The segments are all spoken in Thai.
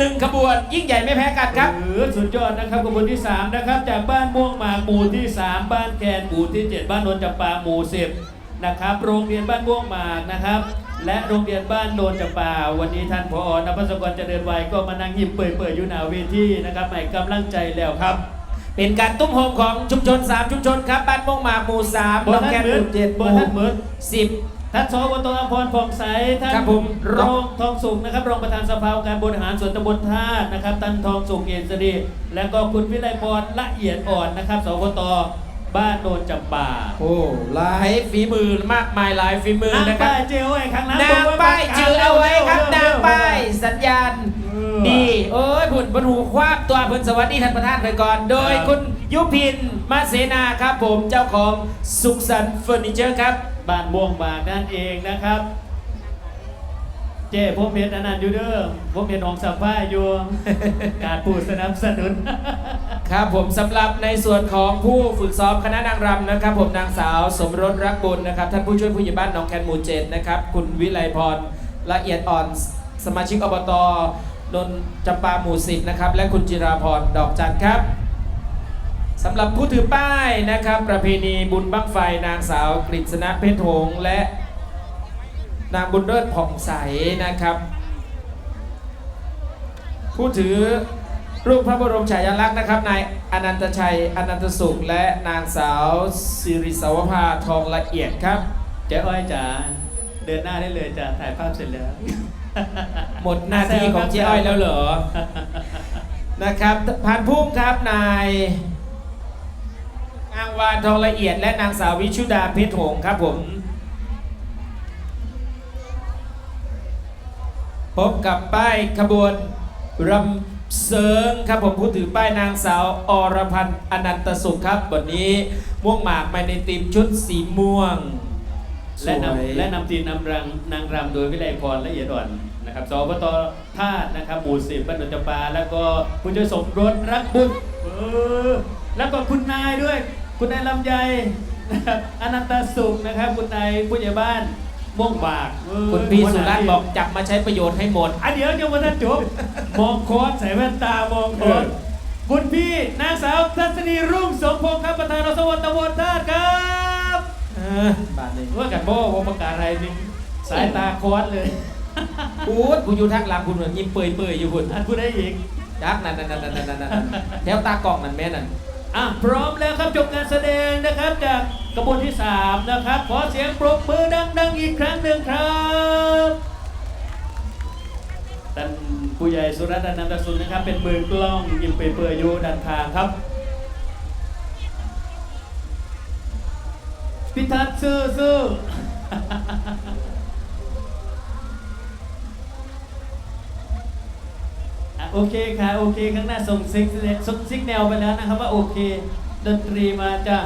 หนึ่งขบวนยิ่งใหญ่ไม่แพ้กันครับเออสุดยอดนะครับขบวนที่ 3 นะครับ จากบ้านม่วงหมากหมู่ที่ 3 บ้านแคนหมู่ที่ 7 บ้านโนนจำปาหมู่10นะครับ โรงเรียนบ้านม่วงหมากนะครับ และโรงเรียนบ้านโนนจำปา วันนี้ท่านผอนภัสกรเจริญวัยก็มานั่งยิ้มเปื่อยๆอยู่หน้าเวทีนะครับให้กำลังใจแล้วครับเป็นการตุ้มโฮมของชุมชน 3 ชุมชนครับ บ้านม่วงหมากหมู่3บนน้องท่านแก้มเหมืหอนมู่เจ็ดหบมู่นท่านเหมือนสิบ ท่านสวตอภรผ่องใสท่านครับผม รองทองสุขนะครับรองประธานสภาองค์การบริหารส่วนตำบลท่าตุนะครับท่านทองสุขเอ็นสดีและก็คุณวิไลพรละเอียดอ่อนนะครับสวตบ้านโนนจำปาโอ้หลายฝีมือมากมายหลายฝีมือนางนะครับ ป้ายเจลไอ้ข้างหน้นางป้ายจือเอาไว้ครับนางป้ายสัญญาณเออดีโอ้ยผุนบนหูคว้าตัวเพิ่นสวัสดีท่านประธานไปก่อน โดยครับคุณยุพินมาเสนาครับผมเจ้าของสุขสันต์เฟอร์นิเจอร์ครับ บ้านม่วงบากนั่นเองนะครับ เจ้พวกเพชรอนันต์อยู่เด้อพวกเพชรของสัมภาอยู่การผู้สนับสนุน ครับผมสำหรับในส่วนของผู้ฝึกซ้อมคณะนางรำนะครับ ผมนางสาวสมรสรักบุญนะครับ ท่านผู้ช่วยผู้ใหญ่บ้านหนองแคนหมู่เจ็ดนะครับ คุณวิไลพรละเอียดอ่อนสมาชิกอบตนนจำปาหมู่สิบนะครับ และคุณจิราพรดอกจันทร์ครับ สำหรับผู้ถือป้ายนะครับ ประเพณีบุญบั้งไฟนางสาวกฤษณะเพชรหงส์และนางบุญเลิศผ่องใสนะครับ ผู้ถือรูปพระบรมฉายาลักษณ์นะครับนายอนันตชัยอนันตสุข และนางสาวสิริสาวภาทองละเอียดครับเจ๊อ้อยจ๋าเดินหน้าได้เลยจ้ะถ่ายภาพเสร็จแล้ว หมดหน้าที่ของเจ๊อ้อยแล้วเหรอนะครับผ่านพุ่มครับนาย อางวานทองละเอียดและนางสาววิชุดาเพชรหงส์ครับผม พบกับป้ายขบวนรำเสริงครับผมผู้ถือป้ายนางสาวอรพันธ์อนันตสุขครับวันนี้ม่วงหมากมาในทีมชุดสีม่วง และสวย นำและนำทีมนำรังนางรำโดยวิไลพรละเอียดอ่อนนะครับสปตท่าตุนะครับหมู่สิบบ้านหนองจำปา แล้วก็ผู้ช่วยสมรสรักบุญเออแล้วก็คุณนายด้วย คุณนายลำไยนะครับอนันตสุขนะครับ คุณนายผู้ใหญ่บ้านม่วงบากเออคุณพี่สุรัตน์บอกจับมาใช้ประโยชน์ให้หมดอันเดี๋ยวยังวันนั้นจบมองโค้ดใส่แว่นตามองโค้ดเออคุณพี่นางสาวทัศนีรุ่งสมพงศ์ครับประธานรสวรรค์ตำบลท่าตุครับเออบาทนี้ว่ากันโบ้วงประกาศอะไรนี่สายตาโค้ดเลยกูดกูอยู่ทางหลังคุณเหมือนยิ้มเปื่อยเปื่อยๆอยู่คุณอันพูดได้อีกยักนั่นนั่นนั่นนั่นนั่นนั่นแถวตากล่องนั่นแม่นั่น อะพร้อมแล้วครับจบการแสดงนะครับจากกระบวนที่ 3 นะครับ ขอเสียงปรบมือดังๆอีกครั้งหนึ่งครับท่านผู้ใหญ่สุรัตน์นันตสุนนะครับ เป็นมือกล้องยิมเปื่อยๆอยู่ด้านข้างครับ พิทัศน์สู้สู้อ่ โอเคค่ะโอเคข้างหน้าส่งซิกส่งซิกแนวไปแล้วนะครับว่าโอเค ดนตรีมาจ้า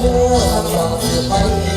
เพื่อบอกเธอไป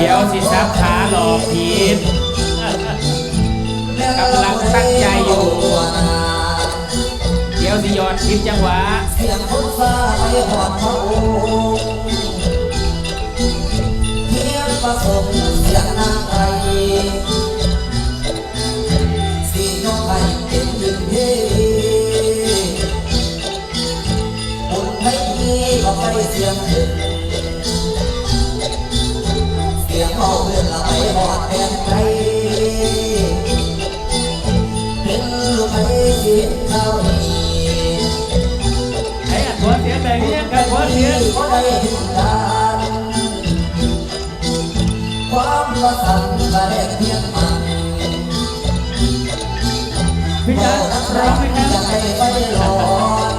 ดี๋ยวสิซับขาหลอกผิดกำลังตั้งใจอยู่ เดี๋ยวสิยอดผิดจังหวะ เสียงคนฟ้าไปหอดพระองค์เพียงประสมเสียงนางไทยสีน้องไทยเป็นยิ่งเย่บุญไม่มีก็ไปเสียงถึง ความประสันก็ได้เพียงมันพี่จ๋าร้องไหมครับจะให้ไปหลอน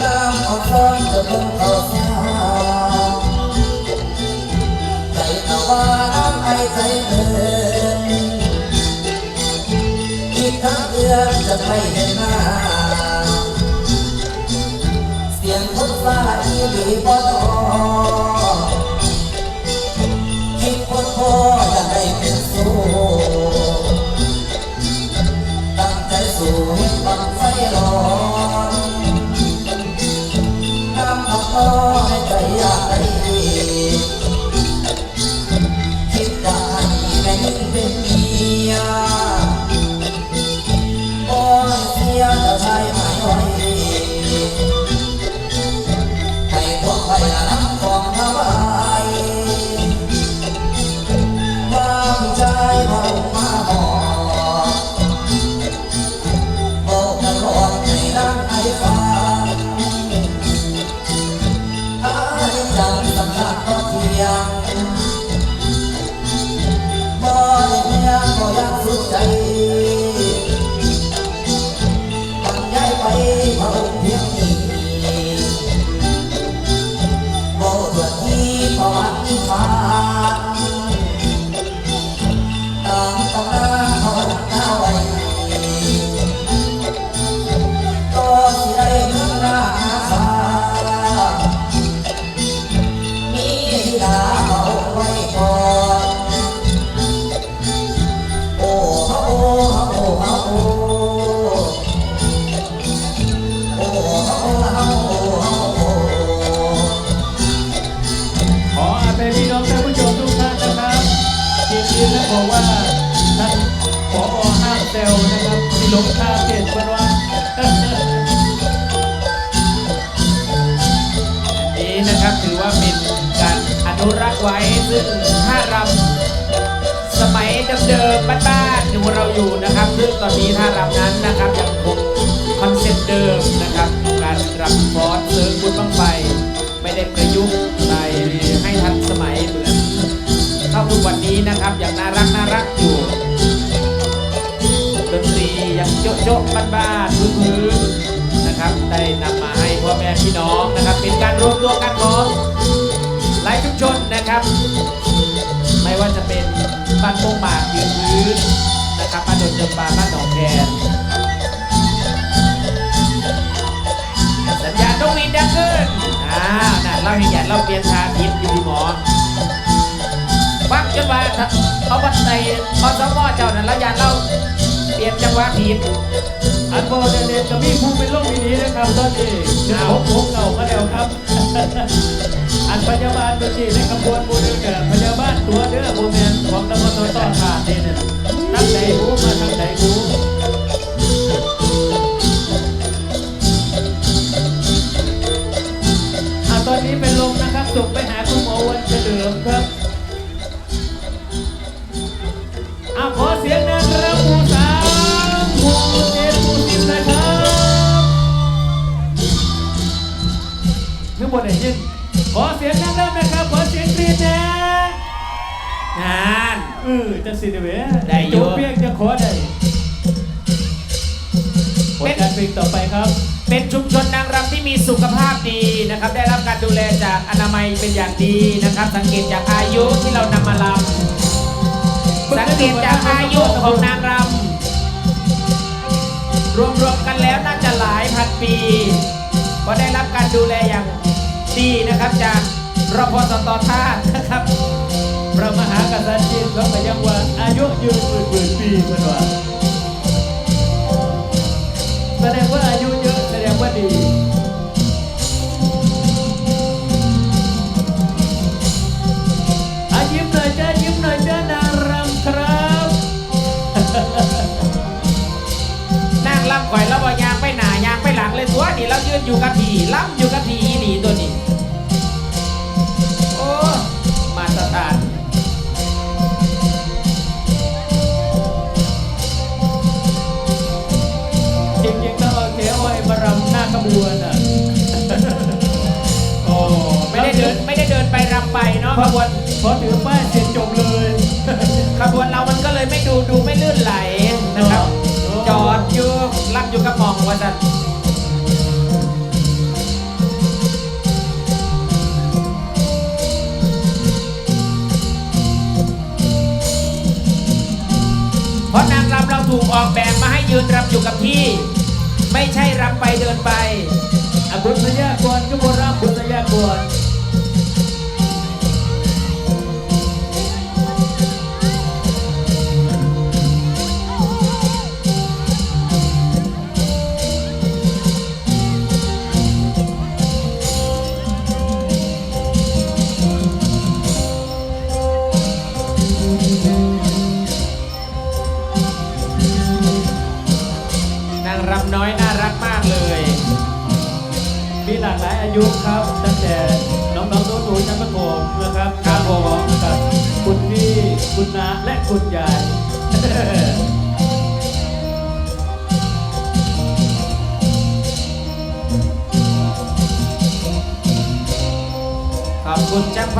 น้ำอ่อนซ้อนจะเพิ่งเข้าสาใจเอาว่าน้ำไอใจเดินอีกทั้งเดือนจะไม่เห็นหน้าเสียงคนฟ้าอีหลีบ่ต้อคิ เป็นเมีย บ้านๆของเราอยู่นะครับซึ่งตอนนี้ท่ารำนั้นนะครับยังคงคอนเซ็ปต์เดิมนะครับการรำฟอสเซิร์ฟบุญบังไฟไม่ได้ประยุกต์ไปให้ทันสมัยเหมือนเท่าทุกวันนี้นะครับอย่างน่ารักน่ารักอยู่ดีๆอย่างโจ๊ะๆบ้านๆพื้นๆนะครับได้นำมาให้พ่อแม่พี่น้องนะครับ เป็นการรวมตัวกันของหลายชุมชนนะครับ ไม่ว่าจะเป็น บ้านโป่งหมากยืนพื้นนะครับบ้านโดนจำปาบ้านหนองแคนสัญญาณต้องวินดังขึ้นอ่าน่ะเราเห็นอย่างเราเปลี่ยนชาทิพย์อยู่ที่หมอฟังจนว่าเอาบันไดเอาสมอเจ้านั่นเราอยากเราเปลี่ยนจังหวะผิดอันโบเดเดนกับมีภูมิเป็นโรคนี้นะครับตอนนี้เดี๋ยวผมผมเก่ามาแล้วครับ อันพยาบาลตัวจีในขบวนบูนึงเกิดพยาบาลตัวเด้อบูแมนของตำรวจต่อขาดเนี่ยทั้งไหนกูมาทั้งไหนกู สิเดเวได้เยอะจงเปียกจะขอได้ผลการเพลงต่อไปครับ เป็นชุมชนนางรำที่มีสุขภาพดีนะครับ ได้รับการดูแลจากอนามัยเป็นอย่างดีนะครับ สังเกตจากอายุที่เรานำมาลำสังเกตจากอายุของนางรำรวมๆกันแล้วน่าจะหลายพันปีเพราะได้รับการดูแลอย่างดีนะครับจากรพสตท่านะครับพ ระมหากษัตริย์จีนเขาก็ยังว่าอายุยืนหมื่นหมื่นปีเพื่อนว่าแสดงว่าอายุเยอะแสดงว่าดีอายิ้มหน่อยจ้ายิ้มหน่อยจ้านางรำครับ นั่งลำข่อยแล้วบอยางไปหนายางไปหลังเลยตัวนี่เรายืนอยู่กับผีลำอยู่กับผีอีหลีตัวนี้ อยู่กับที่ ไม่ใช่รำไปเดินไปอบุษยากรก็บรำบุษยากร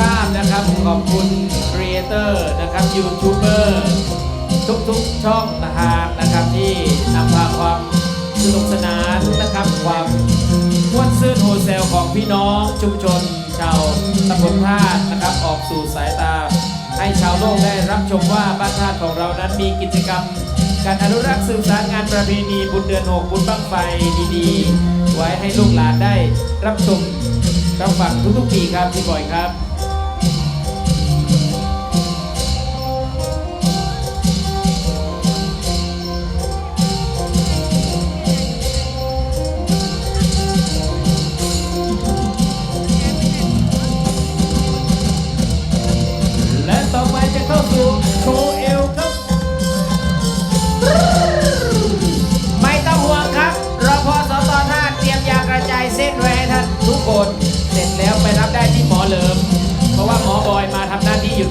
ภาพนะครับ ขอบคุณครีเอเตอร์นะครับยูทูบเบอร์ทุกๆช่องนะฮะนะครับที่นำพาความสนุกสนานนะครับ ความม่วนซื่นโฮเซลของพี่น้องชุมชน ชาวตำบลท่านะครับ ออกสู่สายตา ให้ชาวโลกได้รับชมว่าบ้านท่าของเรานั้นมีกิจกรรม การอนุรักษ์สืบสานงานประเพณีบุญเดือนหกบุญบั้งไฟดีๆ ไว้ให้ลูกหลานได้รับชมรับฟังทุกๆปีครับพี่บอยครับ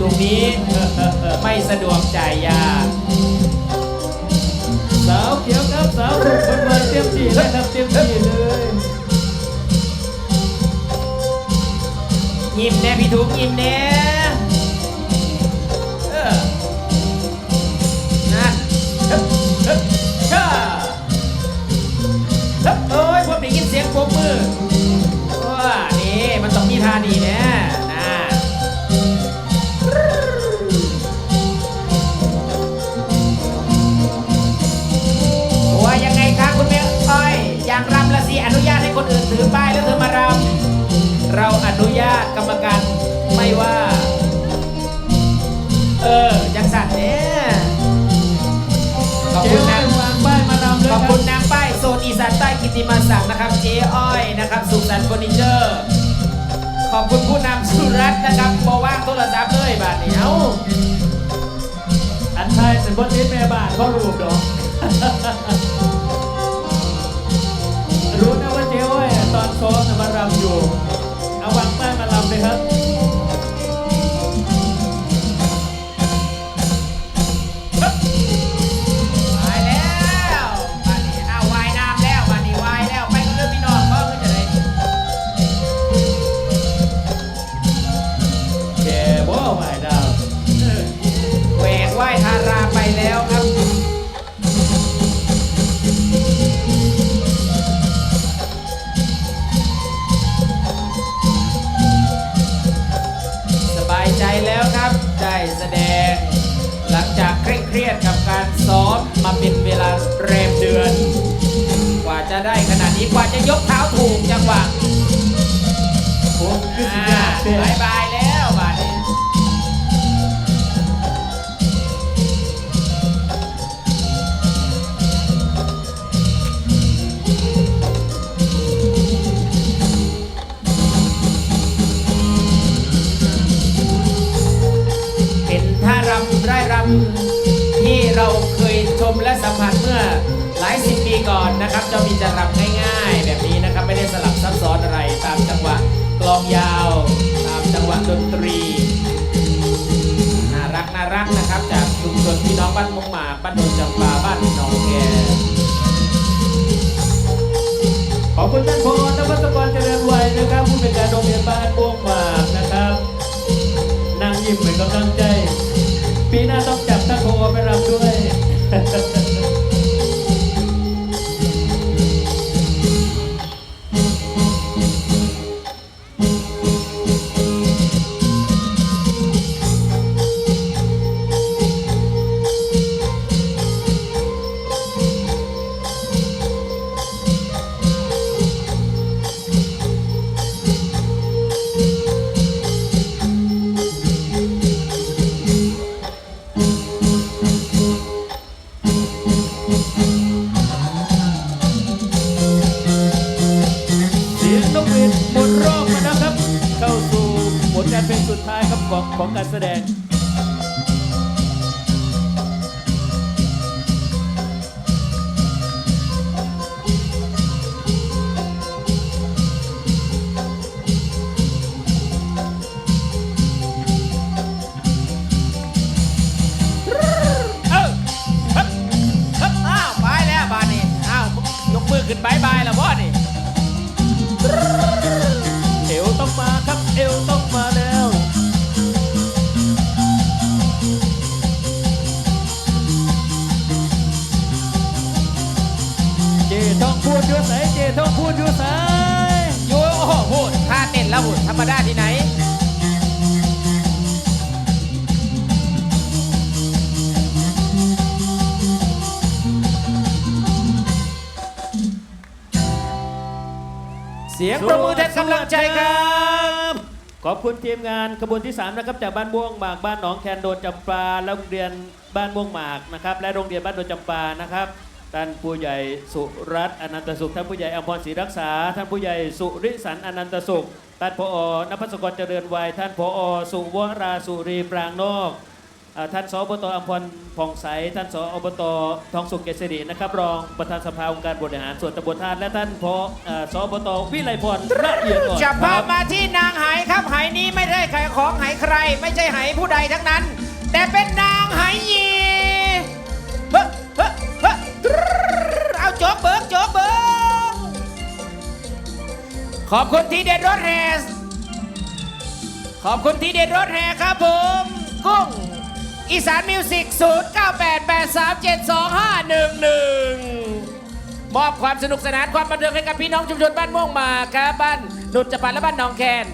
งนี้ไม่สะดวกจ่ายยาสาวเขียวครับสาวคนมาเตรียมจีเลยครับเตรียมจีเลยยิ้มแน่พี่ถูกยิ้มแน่นั่นช่าโอ้ยผมได้ยินเสียงปบมือว้านี่มันต้องมีท่าดีแน่ กรรมการไม่ว่า เออยังสั่นเนี่ยขอบคุณนะยวางป้ายมารำเลยขอบคุณนางป้ายโซนอีสานใต้กิติมาศักดิ์นะครับเจ๊อ้อยนะครับ สุขสันต์เฟอร์นิเจอร์ ขอบคุณผู้นำสุรัตน์นะครับบอว่างโทรศัพท์เลยบาทนี้เอาอันไทยเป็นบนนิดแม่บ้านเขารูปดอกรู้นะว่าเจ๊อ้อยตอนซ้อมน่ะมารำอยู่เอาวาง มาลำเลยครับ เครียดกับการซ้อมมาเป็นเวลาแรมเดือน กว่าจะได้ขนาดนี้กว่าจะยกเท้าถูกจังหวะ ขอบคุณท่านพอนวัตกรเจริญวัยนะครับผู้เป็นการโรงเรียนบ้านปวงหมากนะครับนั่งยิ้มเหมือนกำลังใจ ปีหน้าต้องจับท่านพอไปรับด้วย ของของการแสดง เจต้องพูดอยู่ใสเจต้องพูดอยู่ใสโย่โอ้โหพูดท่าเต้นแล้วพูดธรรมดาที่ไหนเสียงประมือแทนกำลังใจครับ ขอบคุณทีมงานขบวนที่ 3 นะครับ จากบ้านม่วงหมากบ้านหนองแคนโดนจำปาและโรงเรียนบ้านม่วงหมากนะครับและโรงเรียนบ้านโดนจำปานะครับ ท่านผู้ใหญ่สุรัตน์อนันตสุข ท่านผู้ใหญ่อมรศรีรักษา ท่านผู้ใหญ่สุริสันอนันตสุข ท่านผอนภัสกรเจริญวัย ท่านผอสุวราสุรีปรางนอกอ่าท่านสอบตอัมพรผ่องใส ท่านสอบตทองสุขเกษรินะครับ รองประธานสภาองค์การบริหารส่วนตำบลท่านและท่านพออ่าสอบตวิไลพรละเอียดอ่อนจะคพารับมาที่นางไหครับไหนี้ไม่ได้ใครของไหใคร ไม่ใช่ไหผู้ใดทั้งนั้น แต่เป็นนางไหยี ขอบคุณที่เด็ดรถแฮสขอบคุณที่เด็ดรถแฮครับผมกุ้งอีสานมิวสิก0 9 8 8 3 7 2 5 1 1 มอบความสนุกสนานความบันเทิงให้กับพี่น้องชุมชนบ้านม่วงหมากครับบ้านนุชจปันและบ้านหนองแคน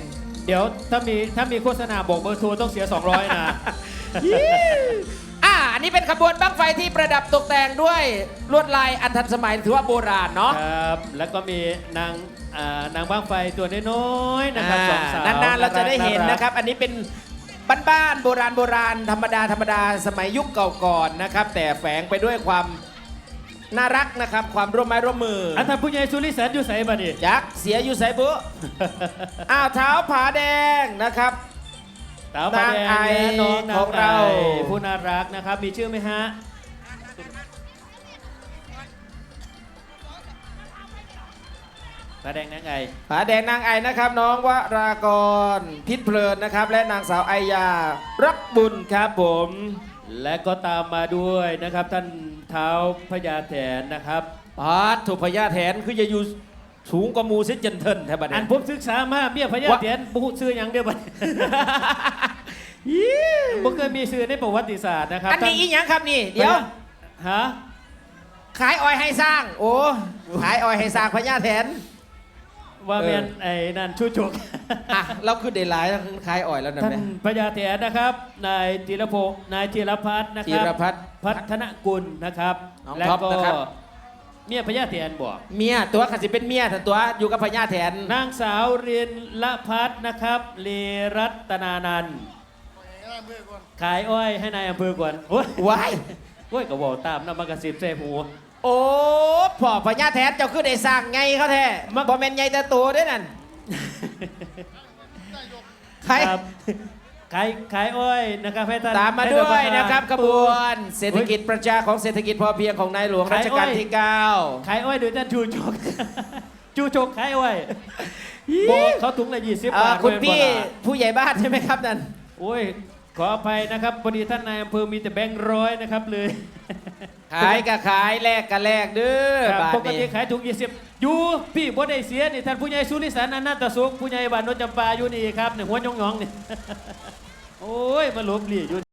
เดี๋ยวถ้ามีถ้ามีโฆษณาบอกเบอร์โทรต้องเสีย 200 นะอ่าอั นนี้นี่เป็นขบวนบั้งไฟที่ประดับตกแต่งด้วยลวดลายอันทันสมัยถือว่าโบราณเนาะ ครับ แล้วก็มีนางอ่านางบ้างไฟตัวน้อยๆนะครับสองสาวนานๆ เราจะได้เห็นานะครับ อันนี้เป็นบ้านๆโบราณโบราณธรรมดาธรรมดาสมัยยุคเก่าก่อนนะครับ แต่แฝงไปด้วยความน่ารักนะครับ ความร่วมไม้ร่วมมืออันท่านผู้ใหญ่สุริสันอยู่ใส่บัดนี้ยักษ์เสียอยู่ไสบุ อ้าวเท้าผาแดงนะครับ สาวมาแดงนางไอและน้องนางของเราไอผู้น่ารักนะครับ มีชื่อไหมฮะผาแดงนางไอผาแดงนางไอนะครับ น้องวรากรพิษเพลินนะครับ และนางสาวไอยารักบุญครับผม และก็ตามมาด้วยนะครับ ท่านเท้าพญาแถนนะครับพาดถูกพญาแถนคือจะอยู่ สูงกว่าหมูเส้นจันเทินแทบบัดอันี้นผมศึกษามาเบี้ยพญาแถนบุซื้ออย่างเดียวบัดผมเคยมีชื่อในประวัติศาสตร์นะครับอันนี้อีหยังครับนี่ เดี๋ยวฮะขายออยให้สร้าง โอ้ขายออยให้สร้างพญาแถนว่าเออแมนไอ้นั่นชูจกอะเราคือเดลไลน์แล้วคือขายออยแล้วนะท่านเนี่ยพญาแถนนะครับนายธีรพงศ์นายธีรพัฒน์นะคธีรับรพัฒน์พัฒนกุลนะครับน้องแล้วท็อปก็นะครับ เมียพญาแถนบอกเมียตัวขันสิเป็นเมียแต่ตัวอยู่กับพญาแถนนางสาวเรียนละพัฒน์นะครับเลรัตนานันท์ขายอ้อยให้นายอำเภอก่อนโอ้ยว้ายโอ้ยก็บอกตามนะมันกระสิบใส่หู โอ้พ่อพญาแถนเจ้าคือได้สร้างไงเขาแท้มัก บ่แม่นไงแต่ตัวเด้วยนั่นใครครับ ขายขายอ้อยนะครับให้ท่านตามมาให้ด้ท่นวยปธานะครับขบวน เศรษฐกิจประชาของเศรษฐกิจพอเพียงของนายหลวงรัชกาลที่ 9 ขายอ้อยโดยท่านชูจกชูจกขายอ้อยบอกเขาถุงละยี่สิบเอ่อบาทคุณเว้นพี่บ่ล่ะผู้ใหญ่บ้านใช่ไหมครับนั่นโอ้ยขออภัยนะครับพอดีท่านนายอำเภอมีแต่แบงค์ร้อยนะครับเลยขายก็ขายแลกก็แลกเด้อครับบาทปกตินี้ขายถุงยี่สิบอยู่พี่บ่ได้เสียนี่ท่านผู้ใหญ่สุริสันอนันตสุขผู้ใหญ่บ้านโนนจำปาอยู่นี่ครับเนี่ยหัวยองๆนี่ โอ้ยมาหลบหลีอยู่